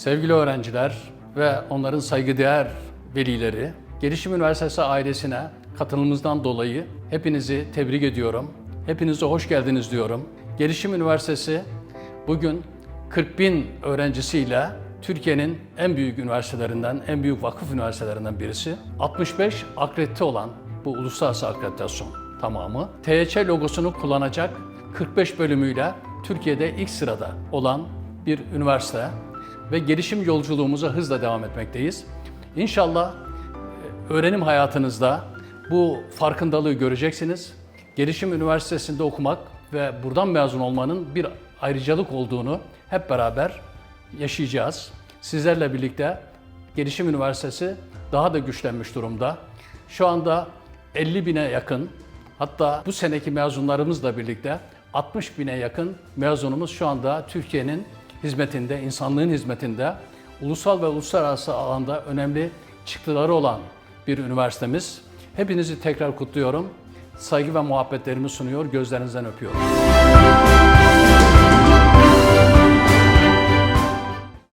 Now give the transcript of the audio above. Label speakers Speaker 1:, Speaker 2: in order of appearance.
Speaker 1: Sevgili öğrenciler ve onların saygıdeğer velileri, Gelişim Üniversitesi ailesine katılımınızdan dolayı hepinizi tebrik ediyorum. Hepinize hoş geldiniz diyorum. Gelişim Üniversitesi bugün 40 bin öğrencisiyle Türkiye'nin en büyük üniversitelerinden, en büyük vakıf üniversitelerinden birisi. 65 akredite olan bu uluslararası akreditasyon tamamı. THC logosunu kullanacak 45 bölümüyle Türkiye'de ilk sırada olan bir üniversite ve gelişim yolculuğumuza hızla devam etmekteyiz. İnşallah e, öğrenim hayatınızda bu farkındalığı göreceksiniz. Gelişim Üniversitesi'nde okumak ve buradan mezun olmanın bir ayrıcalık olduğunu hep beraber yaşayacağız. Sizlerle birlikte Gelişim Üniversitesi daha da güçlenmiş durumda. Şu anda 50 bine yakın, hatta bu seneki mezunlarımızla birlikte 60 bine yakın mezunumuz şu anda Türkiye'nin hizmetinde, insanlığın hizmetinde, ulusal ve uluslararası alanda önemli çıktıları olan bir üniversitemiz. Hepinizi tekrar kutluyorum. Saygı ve muhabbetlerimi sunuyor, gözlerinizden öpüyorum.